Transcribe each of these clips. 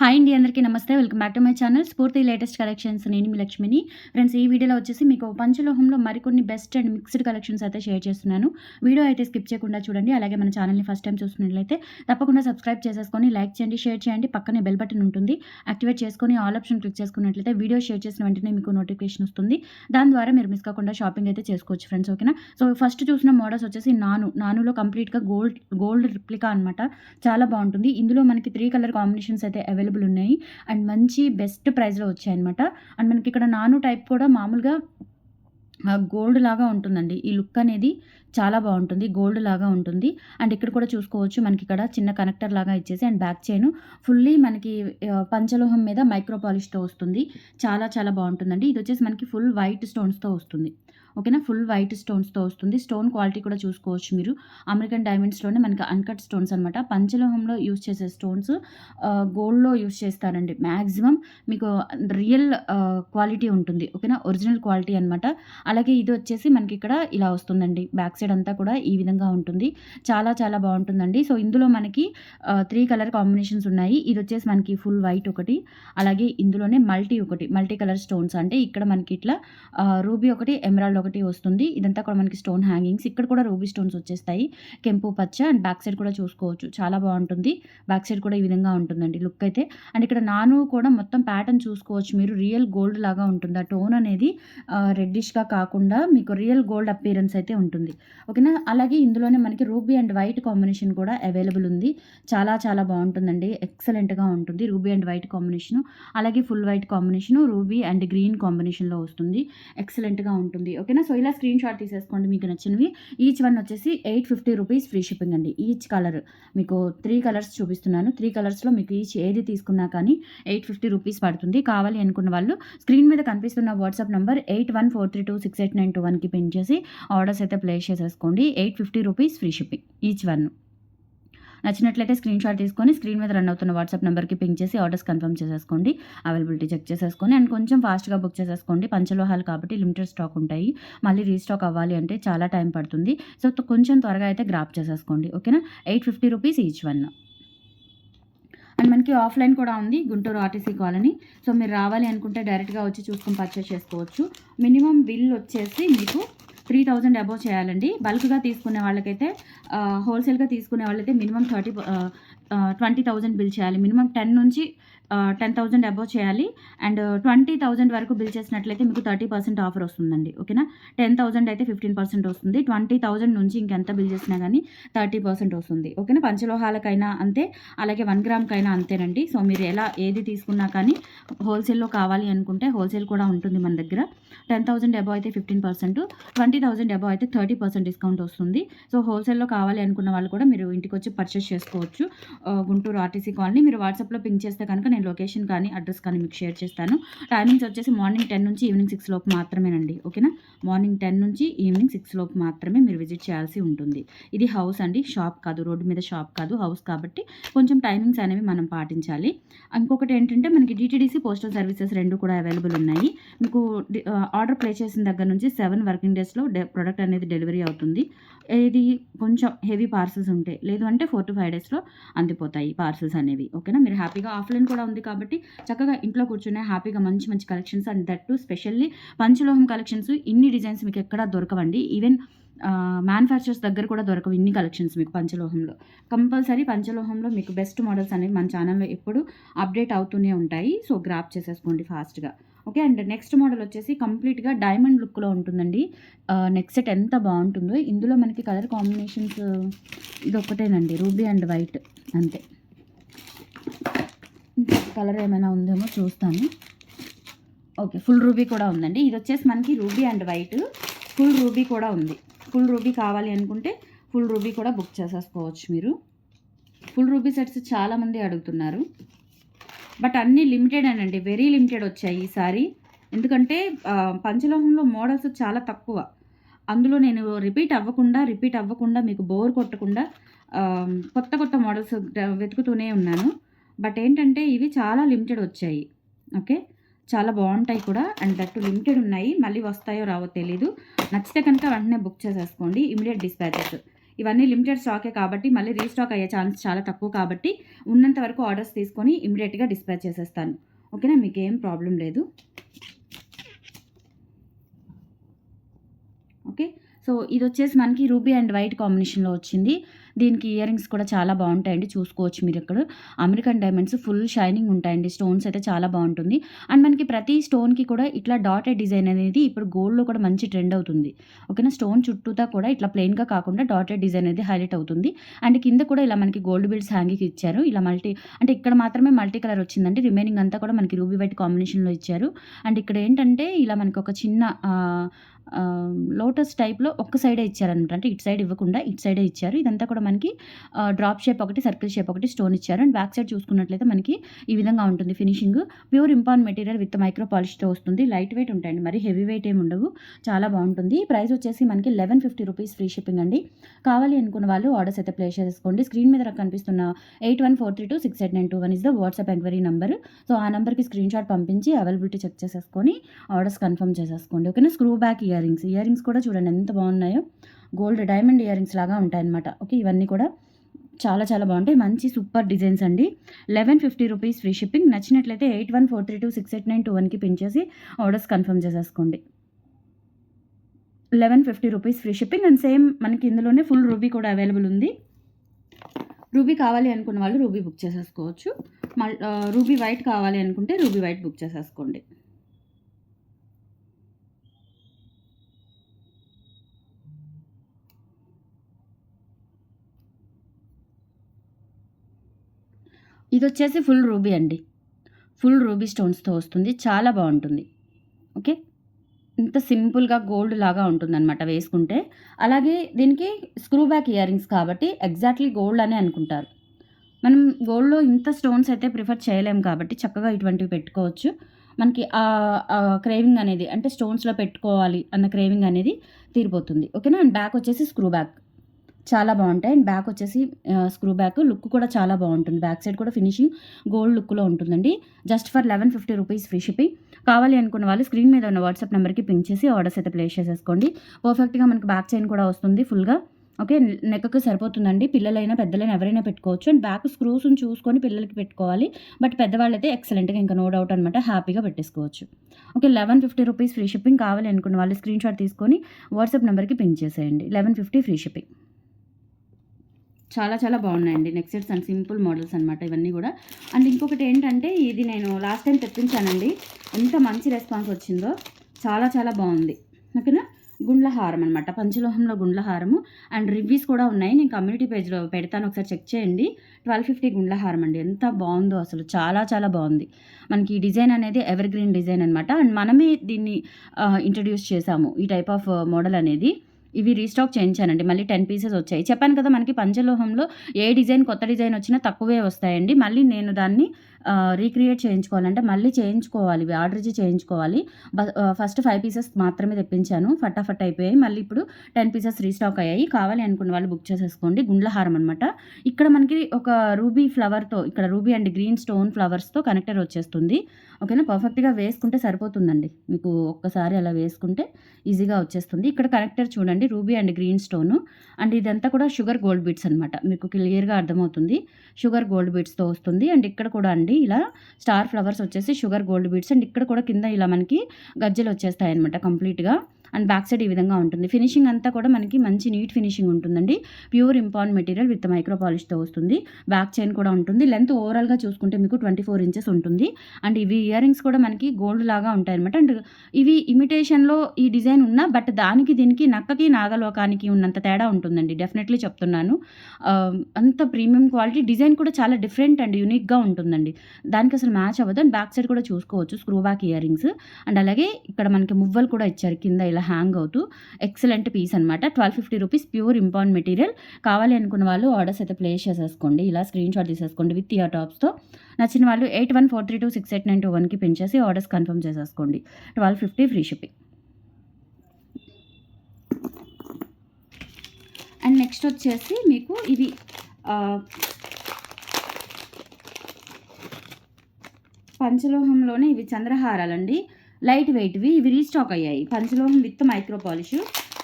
Hi అండి అందరికీ నమస్తే. Welcome back to my channel. Spoorthi latest collections. నేను మీ లక్ష్మిని. ఫ్రెండ్స్ ఈ వీడియోలో వచ్చేసి మీకు పంచలోహంలో మరికొన్ని బెస్ట్ అండ్ మిక్స్డ్ కలెక్షన్స్ అయితే షేర్ చేస్తున్నాను. వీడియో అయితే స్కిప్ చేయకుండా చూడండి. అలాగే మన ఛానల్ని ఫస్ట్ టైం చూస్తున్నట్లయితే తప్పకుండా సబ్స్క్రైబ్ చేసేసుకొని లైక్ చేయండి షేర్ చేయండి. పక్కనే బెల్ బటన్ ఉంటుంది. యాక్టివేట్ చేసుకొని ఆల్ ఆప్షన్ క్లిక్ చేసుకున్నట్లయితే వీడియో షేర్ చేసిన వెంటనే మీకు నోటిఫికేషన్ వస్తుంది. దాని ద్వారా మీరు మిస్ కాకుండా షాపింగ్ అయితే చేసుకోవచ్చు ఫ్రెండ్స్ ఓకేనా? సో ఫస్ట్ చూసిన మోడల్స్ వచ్చేసి నాను. నానులో కంప్లీట్గా గోల్డ్ గోల్డ్ రిప్లికా అనమాట చాలా బాగుంటుంది. ఇందులో మనకి త్రీ కలర్ కాంబినేషన్స్ అయితే అవైలబుల్ అవైలబుల్ ఉన్నాయి. అండ్ మంచి బెస్ట్ ప్రైస్లో వచ్చాయన్నమాట. అండ్ మనకి ఇక్కడ నాను టైప్ కూడా మామూలుగా గోల్డ్ లాగా ఉంటుందండి. ఈ లుక్ అనేది చాలా బాగుంటుంది. గోల్డ్ లాగా ఉంటుంది. అండ్ ఇక్కడ కూడా చూసుకోవచ్చు మనకి ఇక్కడ చిన్న కనెక్టర్ లాగా ఇచ్చేసి అండ్ బ్యాక్ చైన్. ఫుల్లీ మనకి పంచలోహం మీద మైక్రో పాలిష్తో వస్తుంది. చాలా చాలా బాగుంటుందండి. ఇది వచ్చేసి మనకి ఫుల్ వైట్ స్టోన్స్తో వస్తుంది. ఓకేనా? ఫుల్ వైట్ స్టోన్స్తో వస్తుంది. స్టోన్ క్వాలిటీ కూడా చూసుకోవచ్చు మీరు. అమెరికన్ డైమండ్స్లోనే మనకి అన్కట్ స్టోన్స్ అనమాట పంచలోహంలో యూస్ చేసే స్టోన్స్ గోల్డ్లో యూస్ చేస్తారండి. మ్యాక్సిమం మీకు రియల్ క్వాలిటీ ఉంటుంది. ఓకేనా? ఒరిజినల్ క్వాలిటీ అనమాట అలాగే ఇది వచ్చేసి మనకి ఇక్కడ ఇలా వస్తుందండి. బ్యాక్ సైడ్ అంతా కూడా ఈ విధంగా ఉంటుంది. చాలా చాలా బాగుంటుందండి. సో ఇందులో మనకి త్రీ కలర్ కాంబినేషన్స్ ఉన్నాయి. ఇది వచ్చేసి మనకి ఫుల్ వైట్ ఒకటి. అలాగే ఇందులోనే మల్టీ ఒకటి. మల్టీ కలర్ స్టోన్స్ అంటే ఇక్కడ మనకి ఇట్లా రూబీ ఒకటి ఎమరాల్డ్ ఒకటి వస్తుంది. ఇదంతా కూడా మనకి స్టోన్ హ్యాంగింగ్స్ ఇక్కడ కూడా రూబీ స్టోన్స్ వచ్చేస్తాయి. కెంపు పచ్చ అండ్ బ్యాక్ సైడ్ కూడా చూసుకోవచ్చు. చాలా బాగుంటుంది. బ్యాక్ సైడ్ కూడా ఈ విధంగా ఉంటుందండి లుక్ అయితే. అండ్ ఇక్కడ నాను కూడా మొత్తం ప్యాటర్న్ చూసుకోవచ్చు మీరు. రియల్ గోల్డ్ లాగా ఉంటుంది. ఆ టోన్ అనేది రెడ్డిష్గా కాకుండా మీకు రియల్ గోల్డ్ అపీరెన్స్ అయితే ఉంటుంది. ఓకేనా అలాగే ఇందులోనే మనకి రూబీ అండ్ వైట్ కాంబినేషన్ కూడా అవైలబుల్ ఉంది. చాలా చాలా బాగుంటుందండి. ఎక్సలెంట్గా ఉంటుంది రూబీ అండ్ వైట్ కాంబినేషన్ అలాగే full white combination ruby and green కాంబినేషన్లో వస్తుంది. ఎక్సలెంట్గా ఉంటుంది. ఓకే ఓకేనా? సో ఇలా స్క్రీన్ షాట్ తీసేసుకోండి మీకు నచ్చినవి. ఈచ్ వన్ వచ్చేసి eight fifty rupees free shipping అండి. ఈచ్ కలర్ మీకు త్రీ కలర్స్ చూపిస్తున్నాను. త్రీ కలర్స్లో మీకు ఈచ్ ఏది తీసుకున్నా కానీ ఎయిట్ ఫిఫ్టీ రూపీస్ పడుతుంది. కావాలి అనుకున్న వాళ్ళు స్క్రీన్ మీద కనిపిస్తున్న WhatsApp number eight one four three two six eight nine two వన్కి పిన్ చేసి ఆర్డర్స్ అయితే ప్లేస్ చేసేసుకోండి. Eight fifty rupees free shipping each one నచ్చినట్లయితే స్క్రీన్ షాట్ తీసుకొని స్క్రీన్ మీద రన్ అవుతున్న వాట్సాప్ నెంబర్కి పింక్ చేసి ఆర్డర్స్ కన్ఫర్మ్ చేసేసుకోండి. అవైలబిలిటీ చెక్ చేసేసుకొని అండ్ కొంచెం ఫాస్ట్గా బుక్ చేసేసుకోండి. పంచలోహాలు కాబట్టి లిమిటెడ్ స్టాక్ ఉంటాయి. మళ్ళీ రీస్టాక్ అవ్వాలి అంటే చాలా టైం పడుతుంది. సో కొంచెం త్వరగా అయితే గ్రాప్ చేసేసుకోండి. ఓకేనా eight fifty rupees each one and మనకి ఆఫ్లైన్ కూడా ఉంది. Guntur RTC colony. సో మీరు రావాలి అనుకుంటే డైరెక్ట్గా వచ్చి చూసుకొని పర్చేస్ చేసుకోవచ్చు. మినిమం బిల్ వచ్చేసి మీకు త్రీ థౌజండ్ అబోవ్ చేయాలండి. బల్క్గా తీసుకునే వాళ్ళకైతే హోల్సేల్గా తీసుకునే వాళ్ళైతే minimum thirty twenty thousand bill చేయాలి. మినిమం టెన్ నుంచి టెన్ థౌజండ్ అబోవ్ చేయాలి. అండ్ ట్వంటీ థౌజండ్ వరకు బిల్ చేసినట్లయితే మీకు థర్టీ పర్సెంట్ ఆఫర్ వస్తుందండి. ఓకేనా? టెన్ థౌజండ్ అయితే ఫిఫ్టీన్ పర్సెంట్ వస్తుంది. ట్వంటీ థౌజండ్ నుంచి ఇంకెంత బిల్ చేసినా కానీ థర్టీ పర్సెంట్ వస్తుంది. ఓకేనా? పంచలోహాలకైనా అంతే. అలాగే వన్ గ్రామ్కైనా అంతేనండి. సో మీరు ఎలా ఏది తీసుకున్నా కానీ హోల్సేల్లో కావాలి అనుకుంటే హోల్సేల్ కూడా ఉంటుంది మన దగ్గర. టెన్ థౌసండ్ అబోవ్ అయితే fifteen percent twenty thousand above అయితే థర్టీ పర్సెంట్ డిస్కౌంట్ వస్తుంది. సో హోల్సేల్లో కావాలి అనుకున్న వాళ్ళు కూడా మీరు ఇంటికి వచ్చి పర్చేస్ చేసుకోవచ్చు. గుంటూరు ఆర్టీసీ కాలనీ మీరు వాట్సాప్లో పింక్ చేస్తే కనుక నేను లొకేషన్ కానీ అడ్రస్ కానీ మీకు షేర్ చేస్తాను. టైమింగ్స్ వచ్చేసి మార్నింగ్ టెన్ నుంచి ఈవినింగ్ సిక్స్ లోపు మాత్రమేనండి ఓకేనా? మార్నింగ్ టెన్ నుంచి ఈవినింగ్ సిక్స్ లోపు మాత్రమే మీరు విజిట్ చేయాల్సి ఉంటుంది. ఇది హౌస్ అండి షాప్ కాదు రోడ్డు మీద షాప్ కాదు హౌస్ కాబట్టి కొంచెం టైమింగ్స్ అనేవి మనం పాటించాలి. ఇంకొకటి ఏంటంటే మనకి డిటీడీసీ పోస్టల్ సర్వీసెస్ రెండు కూడా అవైలబుల్ ఉన్నాయి. మీకు ఆర్డర్ ప్లే చేసిన దగ్గర నుంచి సెవెన్ వర్కింగ్ డేస్లో డె ప్రొడక్ట్ అనేది డెలివరీ అవుతుంది. ఇది కొంచెం హెవీ పార్సల్స్ ఉంటాయి లేదు అంటే ఫోర్ టు ఫైవ్ డేస్లో అందిపోతాయి పార్సల్స్ అనేవి. ఓకేనా మీరు హ్యాపీగా ఆఫ్లైన్ కూడా ఉంది కాబట్టి చక్కగా ఇంట్లో కూర్చునే హ్యాపీగా మంచి మంచి collections and that too specially పంచలోహం collections ఇన్ని డిజైన్స్ మీకు ఎక్కడా దొరకవండి. ఈవెన్ మ్యానుఫ్యాక్చర్స్ దగ్గర కూడా దొరకవు ఇన్ని కలెక్షన్స్ మీకు పంచలోహంలో. కంపల్సరీ పంచలోహంలో మీకు బెస్ట్ మోడల్స్ అనేవి మన ఛానల్లో ఎప్పుడు అప్డేట్ అవుతూనే ఉంటాయి. సో గ్రాప్ చేసేసుకోండి ఫాస్ట్గా ఓకే అండ్ నెక్స్ట్ మోడల్ వచ్చేసి కంప్లీట్గా డైమండ్ లుక్లో ఉంటుందండి. నెక్స్ట్ సెట్ ఎంత బాగుంటుందో. ఇందులో మనకి కలర్ కాంబినేషన్స్ ఇది ఒకటేనండి రూబీ అండ్ వైట్ అంతే. కలర్ ఏమైనా ఉందేమో చూస్తాను. ఓకే ఫుల్ రూబీ కూడా ఉందండి. ఇది వచ్చేసి మనకి ruby and white. Full ruby కూడా ఉంది. ఫుల్ రూబీ కావాలి అనుకుంటే ఫుల్ రూబీ కూడా బుక్ చేసేసుకోవచ్చు మీరు. ఫుల్ రూబీ సెట్స్ చాలామంది అడుగుతున్నారు. బట్ అన్నీ లిమిటెడ్ అనండి. వెరీ లిమిటెడ్ వచ్చాయి ఈసారి ఎందుకంటే పంచలోహంలో మోడల్స్ చాలా తక్కువ. అందులో నేను రిపీట్ అవ్వకుండా రిపీట్ అవ్వకుండా మీకు బోర్ కొట్టకుండా కొత్త కొత్త మోడల్స్ వెతుకుతూనే ఉన్నాను. బట్ ఏంటంటే ఇవి చాలా లిమిటెడ్ వచ్చాయి. ఓకే? చాలా బాగుంటాయి కూడా. అండ్ దట్టు లిమిటెడ్ ఉన్నాయి. మళ్ళీ వస్తాయో రావో తెలీదు. నచ్చితే కనుక వెంటనే బుక్ చేసేసుకోండి. Immediate dispatches. ఇవన్నీ లిమిటెడ్ స్టాకే కాబట్టి మళ్ళీ రీస్టాక్ అయ్యే ఛాన్స్ చాలా తక్కువ కాబట్టి ఉన్నంత వరకు ఆర్డర్స్ తీసుకొని ఇమీడియట్గా డిస్పాచ్ చేసేస్తాను. ఓకేనా? మీకు ఏం ప్రాబ్లం లేదు. ఓకే? సో ఇది వచ్చేసి మనకి రూబీ అండ్ వైట్ కాంబినేషన్లో వచ్చింది. దీనికి ఇయర్ రింగ్స్ కూడా చాలా బాగుంటాయండి. చూసుకోవచ్చు మీరు ఇక్కడ అమెరికన్ డైమండ్స్ ఫుల్ షైనింగ్ ఉంటాయండి. స్టోన్స్ అయితే చాలా బాగుంటుంది. అండ్ మనకి ప్రతి స్టోన్కి కూడా ఇట్లా డాటెడ్ డిజైన్ అనేది ఇప్పుడు గోల్డ్లో కూడా మంచి ట్రెండ్ అవుతుంది. ఓకేనా? స్టోన్ చుట్టూతా కూడా ఇట్లా ప్లెయిన్గా కాకుండా డాటెడ్ డిజైన్ అనేది హైలైట్ అవుతుంది. అండ్ కింద కూడా ఇలా మనకి గోల్డ్ బిల్డ్స్ హ్యాంగింగ్ ఇచ్చారు. ఇలా మల్టీ అంటే ఇక్కడ మాత్రమే మల్టీ కలర్ వచ్చిందండి. రిమైనింగ్ అంతా కూడా మనకి రూబీ వైట్ కాంబినేషన్లో ఇచ్చారు. అండ్ ఇక్కడ ఏంటంటే ఇలా మనకి ఒక చిన్న లోటస్ టైప్లో ఒక్క సైడే ఇచ్చారనమాట అంటే ఇటు సైడ్ ఇవ్వకుండా ఇటు సైడే ఇచ్చారు. ఇదంతా కూడా మనకి డ్రాప్ షేప్ ఒకటి సర్కిల్ షేప్ ఒకటి స్టోన్ ఇచ్చారు. అండ్ బ్యాక్ సైడ్ చూసుకున్నట్లయితే మనకి ఈ విధంగా ఉంటుంది finishing. Pure impon material with micro పాలిష్తో వస్తుంది. లైట్ వెయిట్ ఉంటాయండి. మరి హెవీ వెయిట్ ఏమి ఉండవు. చాలా బాగుంటుంది. ప్రైస్ వచ్చేసి మనకి eleven fifty rupees free shipping అండి. కావాలి అనుకున్న వాళ్ళు ఆర్డర్స్ అయితే ప్లేస్ చేసుకోండి. స్క్రీన్ మీద కనిపిస్తున్న eight one four three two six eight nine two one is the WhatsApp enquiry number so ఆ నెంబర్కి స్క్రీన్ షాట్ పంపించి అవైలబిలిటీ చెక్ చేసేసుకొని ఆర్డర్స్ కన్ఫర్మ్ చేసేసుకోండి. ఓకేనా? Screw back earrings ear rings కూడా చూడండి ఎంత బాగున్నాయో. గోల్డ్ డైమండ్ ఇయర్ రింగ్స్ లాగా ఉంటాయన్నమాట. ఓకే ఇవన్నీ కూడా చాలా చాలా బాగుంటాయి. మంచి సూపర్ డిజైన్స్ అండి. Eleven fifty rupees free shipping. నచ్చినట్లయితే eight one four three two six eight nine two వన్కి పిన్ చేసి ఆర్డర్స్ కన్ఫర్మ్ చేసేసుకోండి. Eleven fifty rupees free shipping and same మనకి ఇందులోనే ఫుల్ రూబీ కూడా అవైలబుల్ ఉంది. రూబీ కావాలి అనుకున్న వాళ్ళు రూబీ బుక్ చేసేసుకోవచ్చు. మళ్ళీ రూబీ వైట్ కావాలి అనుకుంటే రూబీ వైట్ బుక్ చేసేసుకోండి. ఇది వచ్చేసి ఫుల్ రూబీ అండి ఫుల్ రూబీ స్టోన్స్తో వస్తుంది. చాలా బాగుంటుంది. ఓకే ఇంత సింపుల్గా గోల్డ్ లాగా ఉంటుందన్నమాట వేసుకుంటే. అలాగే దీనికి స్క్రూ బ్యాక్ ఇయర్ రింగ్స్ కాబట్టి ఎగ్జాక్ట్లీ గోల్డ్ అనే అనుకుంటారు. మనం గోల్డ్లో ఇంత స్టోన్స్ అయితే ప్రిఫర్ చేయలేం కాబట్టి చక్కగా ఇటువంటివి పెట్టుకోవచ్చు. మనకి ఆ క్రేవింగ్ అనేది అంటే స్టోన్స్లో పెట్టుకోవాలి అన్న క్రేవింగ్ అనేది తీరిపోతుంది. ఓకేనా అండ్ బ్యాక్ వచ్చేసి స్క్రూ బ్యాక్ చాలా బాగుంటాయి. అండ్ బ్యాక్ వచ్చేసి స్క్రూ బ్యాక్ లుక్ కూడా చాలా బాగుంటుంది. బ్యాక్ సైడ్ కూడా ఫినిషింగ్ గోల్డ్ లుక్లో ఉంటుందండి. Just for eleven fifty rupees free shipping. కావాలి అనుకున్న వాళ్ళు స్క్రీన్ మీద ఉన్న వాట్సాప్ నెంబర్కి పింక్ చేసి ఆర్డర్స్ అయితే ప్లేస్ చేసేసుకోండి. పర్ఫెక్ట్గా మనకి బ్యాక్ చైన్ కూడా వస్తుంది ఫుల్గా. ఓకే నెక్కకు సరిపోతుందండి. పిల్లలైనా పెద్దలైనా ఎవరైనా పెట్టుకోవచ్చు. అండ్ బ్యాక్ స్క్రూస్ని చూసుకొని పిల్లలకి పెట్టుకోవాలి. బట్ పెద్దవాళ్ళైతే ఎక్సలెంట్గా ఇంకా నో డౌట్ అనమాట హ్యాపీగా పెట్టేసుకోవచ్చు. Okay eleven fifty rupees free shipping కావాలి అనుకున్న వాళ్ళు స్క్రీన్ షాట్ తీసుకొని వాట్సాప్ నెంబర్కి పింక్ చేసేయండి. Eleven fifty free shipping. చాలా చాలా బాగున్నాయండి. Next ears and simple models అనమాట ఇవన్నీ కూడా. అండ్ ఇంకొకటి ఏంటంటే ఇది నేను లాస్ట్ టైం తెప్పించానండి. ఎంత మంచి రెస్పాన్స్ వచ్చిందో. చాలా చాలా బాగుంది. ఓకేనా? గుండ్ల హారం అనమాట పంచలోహంలో గుండ్ల హారము అండ్ రివ్యూస్ కూడా ఉన్నాయి. నేను కమ్యూనిటీ పేజ్లో పెడతాను. ఒకసారి చెక్ చేయండి. ట్వెల్వ్ ఫిఫ్టీ గుండ్ల హారం అండి. ఎంత బాగుందో అసలు. చాలా చాలా బాగుంది. మనకి డిజైన్ అనేది ఎవర్ గ్రీన్ డిజైన్ అనమాట అండ్ మనమే దీన్ని ఇంట్రడ్యూస్ చేసాము. ఈ టైప్ ఆఫ్ మోడల్ అనేది. ఇవి రీస్టాక్ చేయించానండి. మళ్ళీ టెన్ పీసెస్ వచ్చాయి. చెప్పాను కదా మనకి పంచలోహంలో ఏ డిజైన్ కొత్త డిజైన్ వచ్చినా తక్కువే వస్తాయండి. మళ్ళీ నేను దాన్ని రీక్రియేట్ చేయించుకోవాలంటే మళ్ళీ చేయించుకోవాలి ఆర్డర్ ఇచ్చి చేయించుకోవాలి. ఫస్ట్ ఫైవ్ పీసెస్ మాత్రమే తెప్పించాను. ఫటాఫట్ అయిపోయాయి. మళ్ళీ ఇప్పుడు టెన్ పీసెస్ రీస్టాక్ అయ్యాయి. కావాలి అనుకున్న వాళ్ళు బుక్ చేసేసుకోండి. గుండ్లహారం అనమాట ఇక్కడ మనకి ఒక రూబీ ఫ్లవర్తో ఇక్కడ రూబీ అండ్ గ్రీన్ స్టోన్ ఫ్లవర్స్తో కనెక్టర్ వచ్చేస్తుంది. ఓకేనా? పర్ఫెక్ట్గా వేసుకుంటే సరిపోతుందండి. మీకు ఒక్కసారి అలా వేసుకుంటే ఈజీగా వచ్చేస్తుంది. ఇక్కడ కనెక్టర్ చూడండి. Ruby and green stone and ఇదంతా కూడా షుగర్ గోల్డ్ బీట్స్ అనమాట మీకు క్లియర్గా అర్థమవుతుంది. షుగర్ గోల్డ్ బీట్స్తో వస్తుంది. అండ్ ఇక్కడ కూడా అండి ఇలా స్టార్ ఫ్లవర్స్ వచ్చేసి షుగర్ గోల్డ్ బీట్స్ అండ్ ఇక్కడ కూడా కింద ఇలా మనకి గజ్జలు వచ్చేస్తాయి అనమాట కంప్లీట్గా. అండ్ బ్యాక్ సైడ్ ఈ విధంగా ఉంటుంది. ఫినిషింగ్ అంతా కూడా మనకి మంచి నీట్ ఫినిషింగ్ ఉంటుందండి. Pure import material with micro పాలిష్తో వస్తుంది. బ్యాక్ చైన్ కూడా ఉంటుంది. లెంత్ ఓవరాల్గా చూసుకుంటే మీకు ట్వంటీ ఫోర్ ఇంచెస్ ఉంటుంది. అండ్ ఇవి ఇయర్ రింగ్స్ కూడా మనకి గోల్డ్ లాగా ఉంటాయి అనమాట అండ్ ఇవి ఇమిటేషన్లో ఈ డిజైన్ ఉన్నా బట్ దానికి దీనికి నక్కకి నాగలోకానికి ఉన్నంత తేడా ఉంటుందండి. డెఫినెట్లీ చెప్తున్నాను. అంత ప్రీమియం క్వాలిటీ డిజైన్ కూడా చాలా డిఫరెంట్ అండ్ యూనిక్గా ఉంటుందండి. దానికి అసలు మ్యాచ్ అవ్వదు. అండ్ బ్యాక్ సైడ్ కూడా చూసుకోవచ్చు screw back earrings and అలాగే ఇక్కడ మనకి మువ్వలు కూడా ఇచ్చారు కింద ఇలా హ్యాంగ్ అవుతూ ఎక్సలెంట్ పీస్ అనమాట twelve fifty rupees pure import material కావాలి అనుకున్న వాళ్ళు ఆర్డర్స్ అయితే ప్లేస్ చేసేసుకోండి. ఇలా స్క్రీన్ షాట్ తీసేసుకోండి విత్ ఇయర్ టాప్స్తో నచ్చిన వాళ్ళు eight one four three two six eight nine two వన్కి పెంచేసి ఆర్డర్స్ కన్ఫర్మ్ చేసేసుకోండి. Twelve fifty free shipping and next వచ్చేసి మీకు ఇవి పంచలోహంలోనే ఇవి చంద్రహారాలండి. లైట్ వెయిట్వి ఇవి రీస్టాక్ అయ్యాయి. పంచలోహం విత్ మైక్రో పాలిష్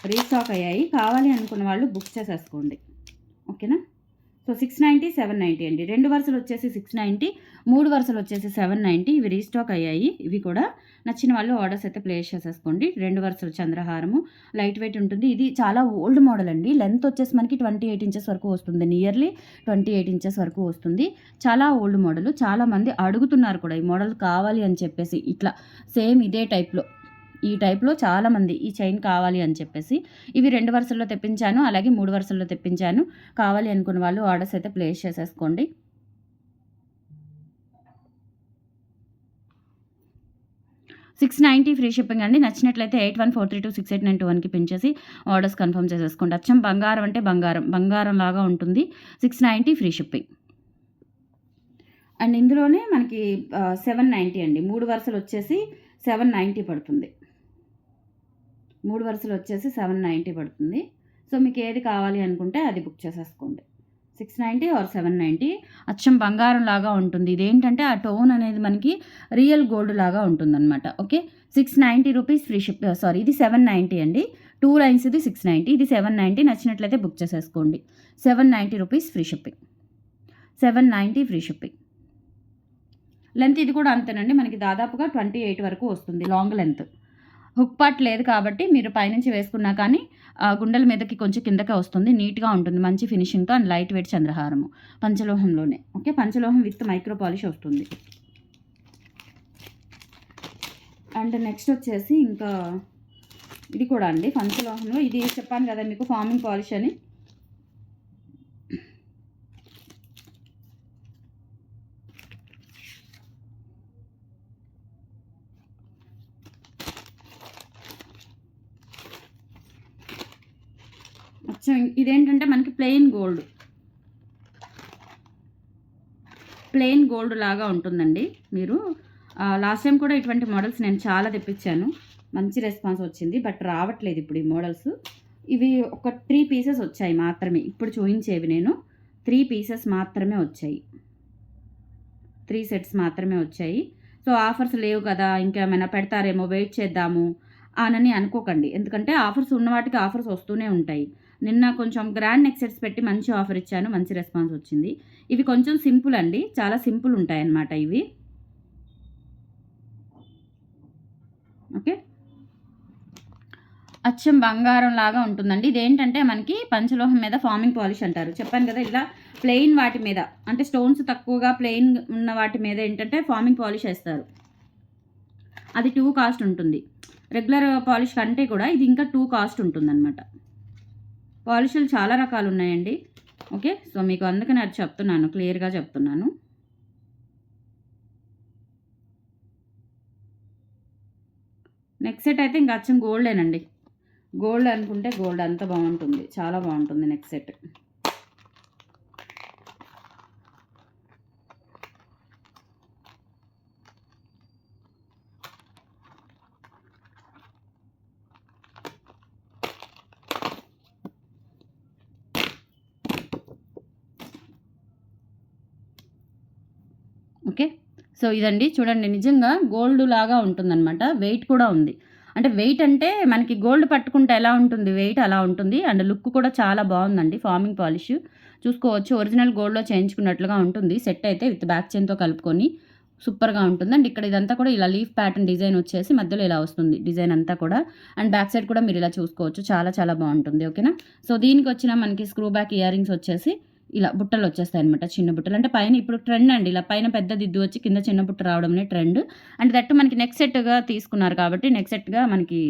రీస్టాక్ అయ్యాయి. కావాలి అనుకున్న వాళ్ళు బుక్ చేసేసుకోండి. ఓకేనా? So six ninety seven ninety అండి. రెండు వరుసలు వచ్చేసి సిక్స్ నైంటీ మూడు వరుసలు వచ్చేసి సెవెన్ నైంటీ ఇవి రీస్టాక్ అయ్యాయి. ఇవి కూడా నచ్చిన వాళ్ళు ఆర్డర్స్ అయితే ప్లేస్ చేసేసుకోండి. రెండు వరుసలు చంద్రహారము లైట్ వెయిట్ ఉంటుంది. ఇది చాలా ఓల్డ్ మోడల్ అండి. లెంత్ వచ్చేసి మనకి ట్వంటీ ఎయిట్ ఇంచెస్ వరకు వస్తుంది. నియర్లీ ట్వంటీ ఎయిట్ ఇంచెస్ వరకు వస్తుంది. చాలా ఓల్డ్ మోడల్ చాలామంది అడుగుతున్నారు కూడా ఈ మోడల్ కావాలి అని చెప్పేసి. ఇట్లా సేమ్ ఇదే టైప్లో ఈ టైప్లో చాలామంది ఈ చైన్ కావాలి అని చెప్పేసి ఇవి రెండు వరుసల్లో తెప్పించాను అలాగే మూడు వరుసల్లో తెప్పించాను. కావాలి అనుకున్న వాళ్ళు ఆర్డర్స్ అయితే ప్లేస్ చేసేసుకోండి. సిక్స్ నైంటీ ఫ్రీ షిప్పింగ్ అండి. నచ్చినట్లయితే eight one four three two six eight nine two వన్కి పెంచేసి ఆర్డర్స్ కన్ఫర్మ్ చేసేసుకోండి. అచ్చం బంగారం అంటే బంగారం బంగారం లాగా ఉంటుంది. Six ninety free shipping. And ఇందులోనే మనకి సెవెన్ నైంటీ అండి. మూడు వరుసలు వచ్చేసి సెవెన్ నైంటీ పడుతుంది. మూడు వరుసలు వచ్చేసి సెవెన్ నైంటీ పడుతుంది. సో మీకు ఏది కావాలి అనుకుంటే అది బుక్ చేసేసుకోండి. Six ninety or seven ninety. అచ్చం బంగారం లాగా ఉంటుంది. ఇదేంటంటే ఆ టోన్ అనేది మనకి రియల్ గోల్డ్ లాగా ఉంటుందన్నమాట. Okay? Six ninety rupees free ship sorry ఇది సెవెన్ నైంటీ అండి. టూ లైన్స్ ఇది సిక్స్ నైంటీ. ఇది సెవెన్ నైంటీ. నచ్చినట్లయితే బుక్ చేసేసుకోండి. Seven ninety rupees free shipping. Seven ninety free shipping. Length ఇది కూడా అంతేనండి. మనకి దాదాపుగా ట్వంటీ ఎయిట్ వరకు వస్తుంది. Long length. హుక్ పార్ట్ లేదు కాబట్టి మీరు పైనుంచి వేసుకున్నా కానీ ఆ గుండెల మీదకి కొంచెం కిందకే వస్తుంది. నీట్గా ఉంటుంది. మంచి ఫినిషింగ్తో అండ్ లైట్ వెయిట్ చంద్రహారము. పంచలోహంలోనే. ఓకే? పంచలోహం విత్ మైక్రో పాలిష్ వస్తుంది. అండ్ నెక్స్ట్ వచ్చేసి ఇంకా ఇది కూడా అండి. పంచలోహంలో ఇది చెప్పాను కదా మీకు ఫార్మింగ్ పాలిష్ అని. అచ్చం ఇదేంటంటే మనకి ప్లెయిన్ గోల్డ్ ప్లెయిన్ గోల్డ్ లాగా ఉంటుందండి మీరు. లాస్ట్ టైం కూడా ఇటువంటి మోడల్స్ నేను చాలా తెప్పించాను. మంచి రెస్పాన్స్ వచ్చింది బట్ రావట్లేదు ఇప్పుడు ఈ మోడల్స్ ఇవి ఒక త్రీ పీసెస్ వచ్చాయి మాత్రమే. ఇప్పుడు చూపించేవి నేను. త్రీ పీసెస్ మాత్రమే వచ్చాయి. త్రీ సెట్స్ మాత్రమే వచ్చాయి. సో ఆఫర్స్ లేవు కదా ఇంకేమైనా పెడతారేమో వెయిట్ చేద్దాము అనని అనుకోకండి. ఎందుకంటే ఆఫర్స్ ఉన్న వాటికి ఆఫర్స్ వస్తూనే ఉంటాయి. నిన్న కొంచెం గ్రాండ్ నెక్సెట్స్ పెట్టి మంచి ఆఫర్ ఇచ్చాను మంచి రెస్పాన్స్ వచ్చింది. ఇవి కొంచెం సింపుల్ అండి చాలా సింపుల్ ఉంటాయి అన్నమాట ఇవి. ఓకే. అచ్చం బంగారం లాగా ఉంటుందండి. ఇదేంటంటే మనకి పంచలోహం మీద ఫార్మింగ్ పాలిష్ అంటారు. చెప్పాను కదా ఇలా ప్లెయిన్ వాటి మీద అంటే స్టోన్స్ తక్కువగా ప్లెయిన్ ఉన్న వాటి మీద ఏంటంటే ఫార్మింగ్ పాలిష్ వేస్తారు. అది టూ కాస్ట్ ఉంటుంది. రెగ్యులర్ పాలిష్ కంటే కూడా ఇది ఇంకా టూ కాస్ట్ ఉంటుందన్నమాట. పాలిష్లు చాలా రకాలు ఉన్నాయండి ఓకే? సో మీకు అందుకని అది చెప్తున్నాను. క్లియర్గా చెప్తున్నాను. నెక్స్ట్ సెట్ అయితే ఇంకా అచ్చం గోల్డేనండి. గోల్డ్ అనుకుంటే గోల్డ్ అంత బాగుంటుంది. చాలా బాగుంటుంది నెక్స్ట్ సెట్ ఓకే సో ఇదండి చూడండి నిజంగా గోల్డ్ లాగా ఉంటుందన్నమాట. వెయిట్ కూడా ఉంది. అంటే వెయిట్ అంటే మనకి గోల్డ్ పట్టుకుంటే ఎలా ఉంటుంది? వెయిట్ అలా ఉంటుంది. అండ్ లుక్ కూడా చాలా బాగుందండి ఫార్మింగ్ పాలిష్. చూసుకోవచ్చు ఒరిజినల్ గోల్డ్లో చేయించుకున్నట్లుగా ఉంటుంది. సెట్ అయితే విత్ బ్యాక్ చైన్తో కలుపుకొని సూపర్గా ఉంటుంది. అండ్ ఇక్కడ ఇదంతా కూడా ఇలా లీఫ్ ప్యాటర్న్ డిజైన్ వచ్చేసి మధ్యలో ఇలా వస్తుంది డిజైన్ అంతా కూడా. అండ్ బ్యాక్ సైడ్ కూడా మీరు ఇలా చూసుకోవచ్చు. చాలా చాలా బాగుంటుంది. ఓకేనా? సో దీనికి వచ్చిన మనకి స్క్రూ బ్యాక్ ఇయర్ రింగ్స్ వచ్చేసి ఇలా బుట్టలు వచ్చేస్తాయి అనమాట చిన్న బుట్టలు. అంటే పైన ఇప్పుడు ట్రెండ్ అండి. ఇలా పైన పెద్ద దిద్దు వచ్చి కింద చిన్న బుట్ట రావడమే ట్రెండ్ అండ్ దట్టు మనకి నెక్స్ట్ సెట్గా తీసుకున్నారు కాబట్టి నెక్స్ట్ సెట్గా మనకి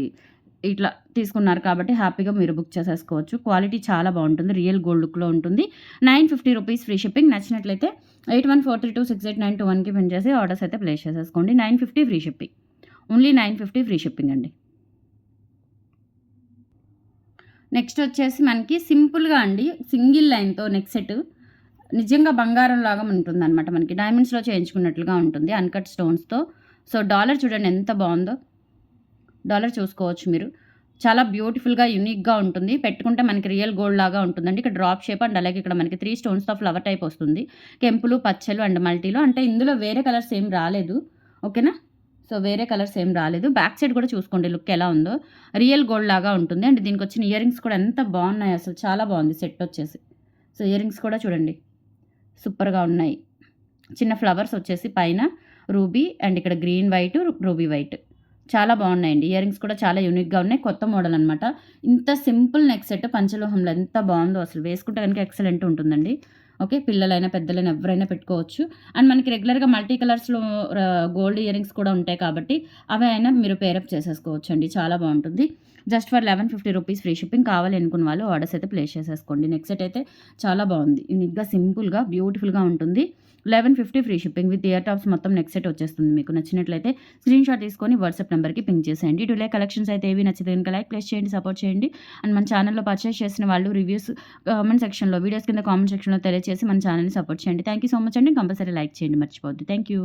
ఇట్లా తీసుకున్నారు కాబట్టి హ్యాపీగా మీరు బుక్ చేసేసుకోవచ్చు. క్వాలిటీ చాలా బాగుంటుంది. రియల్ గోల్డ్ లుక్లో ఉంటుంది. Nine fifty rupees free shipping నచ్చినట్లయితే eight one four three two six eight nine two వన్కి పిన్ చేసి ఆర్డర్స్ అయితే ప్లేస్ చేసేసుకోండి. Nine fifty free shipping only nine fifty free shipping అండి. నెక్స్ట్ వచ్చేసి మనకి సింపుల్గా అండి సింగిల్ లైన్తో నెక్ సెట్. నిజంగా బంగారం లాగా ఉంటుంది అనమాట మనకి. డైమండ్స్లో చేయించుకున్నట్లుగా ఉంటుంది అన్కట్ స్టోన్స్తో. సో డాలర్ చూడండి ఎంత బాగుందో. డాలర్ చూసుకోవచ్చు మీరు. చాలా బ్యూటిఫుల్గా యూనిక్గా ఉంటుంది. పెట్టుకుంటే మనకి రియల్ గోల్డ్ లాగా ఉంటుందండి. ఇక్కడ డ్రాప్ షేప్ అండ్ అలాగే ఇక్కడ మనకి త్రీ స్టోన్స్తో ఫ్లవర్ టైప్ వస్తుంది. కెంపులు పచ్చలు అండ్ మల్టీలో. అంటే ఇందులో వేరే కలర్స్ ఏం రాలేదు. ఓకేనా? సో వేరే కలర్స్ ఏం రాలేదు. బ్యాక్ సైడ్ కూడా చూసుకోండి లుక్ ఎలా ఉందో. రియల్ గోల్డ్ లాగా ఉంటుంది. అండ్ దీనికి వచ్చిన ఇయర్ రింగ్స్ కూడా ఎంత బాగున్నాయి అసలు. చాలా బాగుంది సెట్ వచ్చేసి. సో ఇయర్ రింగ్స్ కూడా చూడండి. సూపర్గా ఉన్నాయి. చిన్న ఫ్లవర్స్ వచ్చేసి పైన రూబీ అండ్ ఇక్కడ గ్రీన్ వైట్ రూబీ వైట్. చాలా బాగున్నాయండి. ఇయర్ రింగ్స్ కూడా చాలా యూనిక్గా ఉన్నాయి. కొత్త మోడల్ అనమాట ఇంత సింపుల్ నెక్ సెట్ పంచలోహంలో ఎంత బాగుందో అసలు. వేసుకుంటే కనుక ఎక్సలెంట్ ఉంటుందండి. ఓకే పిల్లలైనా పెద్దలైనా ఎవరైనా పెట్టుకోవచ్చు. అండ్ మనకి రెగ్యులర్గా మల్టీ కలర్స్లో గోల్డ్ ఇయర్ రింగ్స్ కూడా ఉంటాయి కాబట్టి అవి అయినా మీరు పేరప్ చేసేసుకోవచ్చు అండి చాలా బాగుంటుంది. Just for eleven fifty rupees free shipping కావాలి అనుకున్న వాళ్ళు ఆర్డర్స్ అయితే ప్లేస్ చేసేసుకోండి. నెక్స్ట్ సెట్ అయితే చాలా బాగుంది. యూనిక్గా సింపుల్గా బ్యూటిఫుల్గా ఉంటుంది. Eleven fifty free shipping with ear tops మొత్తం నెక్స్ట్ సెట్ వచ్చేస్తుంది మీకు నచ్చినట్లయితే స్క్రీన్ షాట్ తీసుకొని వాట్సాప్ నెంబర్కి పింక్ చేసేయండి. ఇటులే కలెక్షన్స్ అయితే ఏవి నచ్చితే కనుక లైక్ ప్లేస్ చేయండి సపోర్ట్ చేయండి. అండ్ మన ఛానల్లో పర్చేస్ చేసిన వాళ్ళు రివ్యూస్ కామెంట్ సెక్షన్లో వీడియోస్ కింద కామెంట్ సెక్షన్లో తెలియజేసి మన ఛానల్ని సపోర్ట్ చేయండి. థ్యాంక్ యూ సో మచ్ అండి. కంపల్సరీ లైక్ చేయండి మర్చిపోద్దు థ్యాంక్ యూ